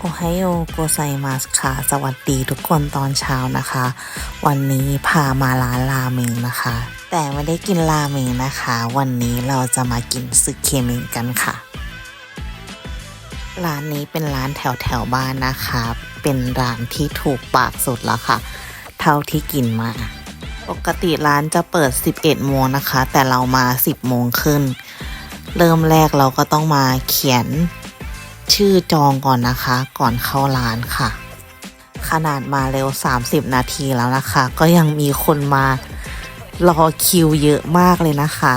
โอไฮโอโกไซมาสค่ะ สวัสดีทุกคนตอนเช้านะคะ วันนี้พามาร้านราเมงนะคะ แต่ไม่ได้กินราเมงนะคะ วันนี้เราจะมากินซึเคเมงกันค่ะ ร้านนี้เป็นร้านแถวแถวบ้านนะคะ เป็นร้านที่ถูกปากสุดแล้วค่ะ เท่าที่กินมา ปกติร้านจะเปิด 11 โมงนะคะ แต่เรามา 10 โมงขึ้น เริ่มแรกเราก็ต้องมาเขียน ชื่อจองก่อนนะคะ ก่อนเข้าร้านค่ะ ขนาดมาเร็ว 30 นาทีแล้วนะคะ ก็ยังมีคนมารอคิวเยอะมากเลยนะคะ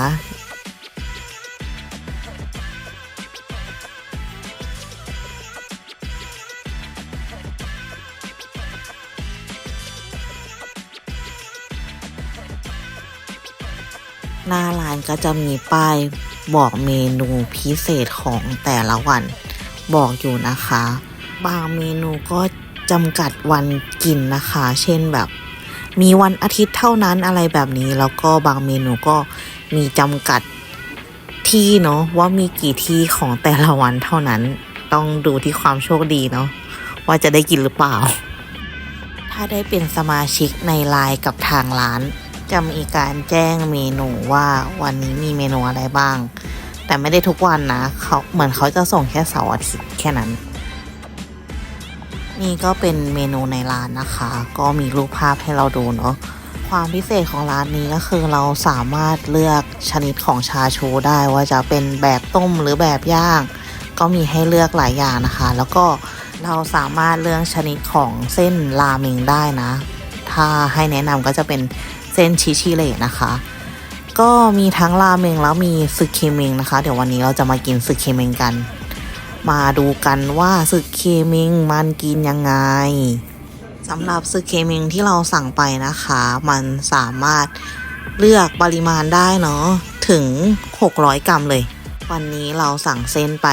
หน้าร้านก็จะมีป้ายบอกเมนูพิเศษของแต่ละวัน บอกอยู่นะคะ บางเมนูก็จำกัดวันกินนะคะ เช่นแบบมีวันอาทิตย์เท่านั้นอะไรแบบนี้ แล้วก็บางเมนูก็มีจำกัดที่เนาะว่ามีกี่ที่ของแต่ละวันเท่านั้น ต้องดูที่ความโชคดีเนาะว่าจะได้กินหรือเปล่า ถ้าได้เป็นสมาชิกในไลน์กับทางร้าน จะมีการแจ้งเมนูว่าวันนี้มีเมนูอะไรบ้าง แต่ไม่ได้ทุกวันนะเขาเหมือนเขาจะส่งแค่เสาร์อาทิตย์แค่นั้น นี่ก็เป็นเมนูในร้านนะคะ ก็มีรูปภาพให้เราดูเนาะความพิเศษของร้านนี้ก็คือเราสามารถเลือกชนิดของชาชูได้ว่าจะเป็นแบบต้มหรือแบบย่าง ก็มีให้เลือกหลายอย่างนะคะ แล้วก็เราสามารถเลือกชนิดของเส้นราเมงได้นะ ถ้าให้แนะนำก็จะเป็นเส้นชิชิเละนะคะ ก็มีทั้งราเมงแล้วมีซึเคเมงนะคะ เดี๋ยววันนี้เราจะมากินซึเคเมงกัน มาดูกันว่าซึเคเมงมันกินยังไงสำหรับซึเคเมงที่เราสั่งไปนะคะ มันสามารถเลือกปริมาณได้เนาะถึง 600 กรัมเลย วันนี้เราสั่งเส้นไป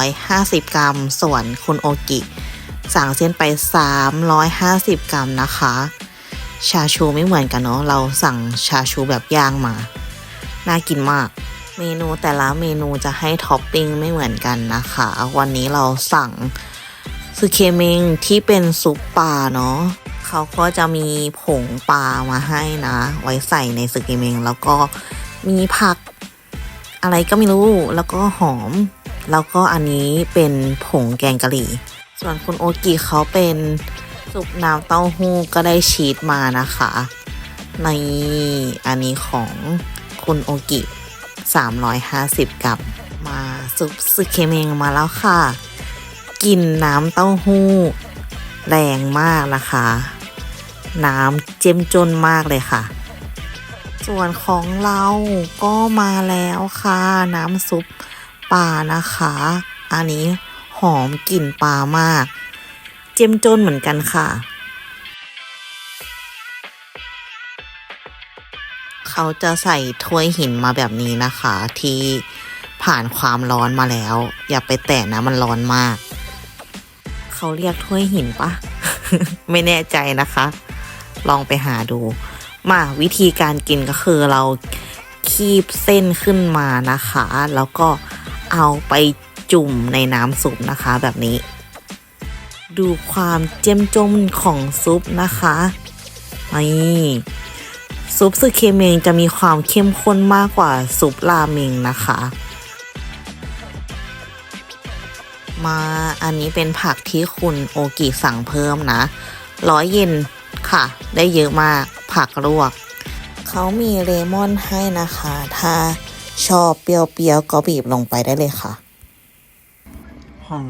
250 กรัม ส่วนคุณโอกิ สั่งเส้นไป 350 กรัมนะคะ ชาชูไม่เหมือนกันเนาะเราสั่งชาชูแบบย่างมา น่ากินมาก เมนูแต่ละเมนูจะให้ท็อปปิ้งไม่เหมือนกันนะคะ วันนี้เราสั่งซึเคเมงที่เป็นซุปปลาเนาะเขาก็จะมีผงปลามาให้นะ ไว้ใส่ในซึเคเมงแล้วก็มีผักอะไรก็ไม่รู้แล้วก็หอม แล้วก็อันนี้เป็นผงแกงกะหรี่ ส่วนคุณโอกิเขาเป็น ซุปน้ำเต้าหู้ก็ได้ชีสมานะคะ ในอันนี้ของคุณโอกิ 350กรัมมาซุปซึเคเมงมาแล้วค่ะ กินน้ำเต้าหู้ แรงมากนะคะ น้ำเจ้มจนมากเลยค่ะ ส่วนของเราก็มาแล้วค่ะ น้ำซุปปลานะคะ อันนี้หอมกลิ่นปลามาก เจ้มจนเหมือนกันค่ะ เขาจะใส่ถ้วยหินมาแบบนี้นะคะ ที่ผ่านความร้อนมาแล้ว อย่าไปแตะนะมันร้อนมาก เขาเรียกถ้วยหินปะไม่แน่ใจนะคะ ลองไปหาดู มาวิธีการกินก็คือเราคีบเส้นขึ้นมานะคะ แล้วก็เอาไปจุ่มในน้ำซุปนะคะแบบนี้ ดูความเจ้มจมของซุปนะคะนี่ซุปซึเคเมงจะมีความเข้มข้นมากกว่าซุปราเมงนะคะ มาอันนี้เป็นผักที่คุณโอกิสั่งเพิ่มนะร้อยเยนค่ะ ได้เยอะมากผักลวก เขามีเลมอนให้นะคะ ถ้าชอบเปรี้ยวๆก็บีบลงไปได้เลยค่ะห้อง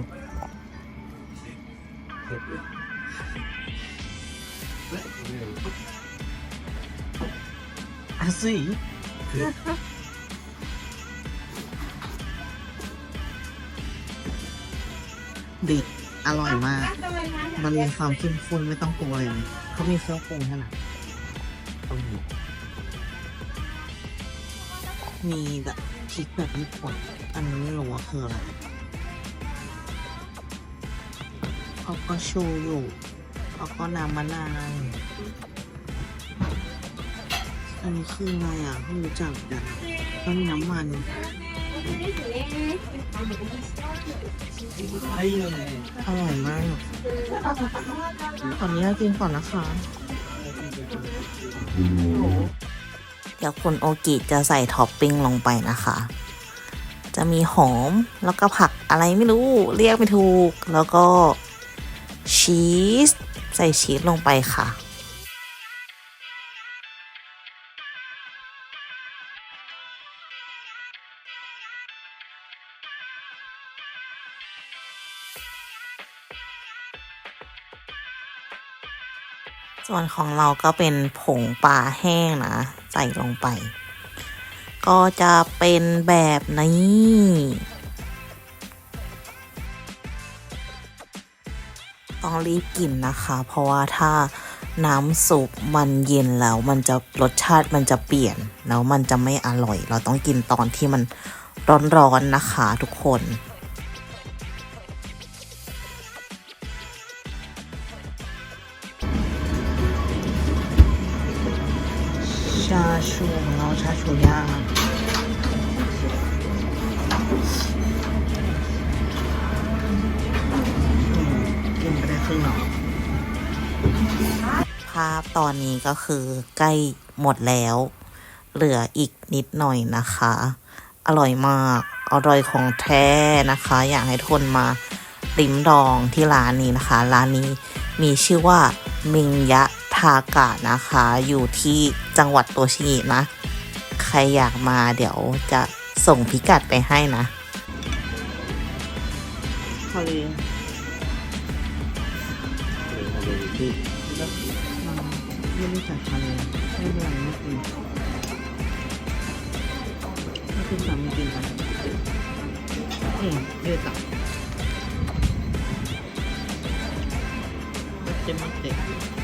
熱いเด็ดอร่อยมาก มันมีความเข้มข้นไม่ต้องปรุงอะไรเลย เขามีเครื่องปรุงให้หละต้องมีมีแบบพริกแบบญี่ปุ่น อันนี้ไม่รู้ว่าคืออะไร เขาก็โชว์อยู่เขาก็นำมะนาวอันนี้คืออะไรอะไม่รู้จักกันต้องมีน้ำมันอร่อยมากขออนุญาตกินก่อนนะคะ เดี๋ยวคุณโอกิจะใส่ท็อปปิ้งลงไปนะคะ จะมีหอมแล้วก็ผักอะไรไม่รู้เรียกไม่ถูกแล้วก็ ชีส ใส่ชีสลงไปค่ะ ส่วนของเราก็เป็นผงปลาแห้งนะ ใส่ลงไป ก็จะเป็นแบบนี้ ต้องรีบกินนะคะ เพราะว่าถ้าน้ำซุปมันเย็นแล้ว มันจะรสชาติมันจะเปลี่ยน แล้วมันจะไม่อร่อย เราต้องกินตอนที่มันร้อนๆนะคะทุกคนชาชูของเราชาชูย่างาพตอนนี้ก็คือใกล้หมดแล้ว เหลืออีกนิดหน่อยนะคะ อร่อยมาก อร่อยของแท้นะคะ อยากให้ทุกคนมาริมดองที่ร้านนี้นะคะ ร้านนี้มีชื่อว่ามิงยะทากะนะคะ อยู่ที่จังหวัดโตชิงินะ ใครอยากมาเดี๋ยวจะส่งพิกัดไปให้นะทะเล ไม่รู้จักทะเลไม่เป็นไรไม่กินไม่คุณสามีกินกันอืมเดือดตับเจ็บมันเจ็บ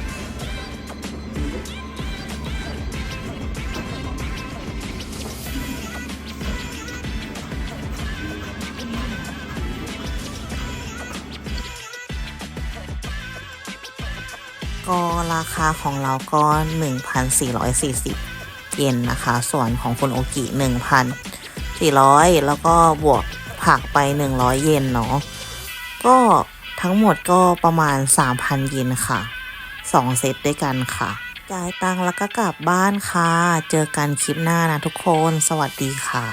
ก็ราคาของเราก็ 1,440 เยนนะคะ ส่วนของคุณโอกิ 1,400 แล้วก็บวกผักไป 100 เยนเนาะก็ทั้งหมดก็ประมาณ 3,000 เยนค่ะ 2 เซตด้วยกันค่ะ จ่ายตังแล้วก็กลับบ้านค่ะ เจอกันคลิปหน้านะทุกคน สวัสดีค่ะ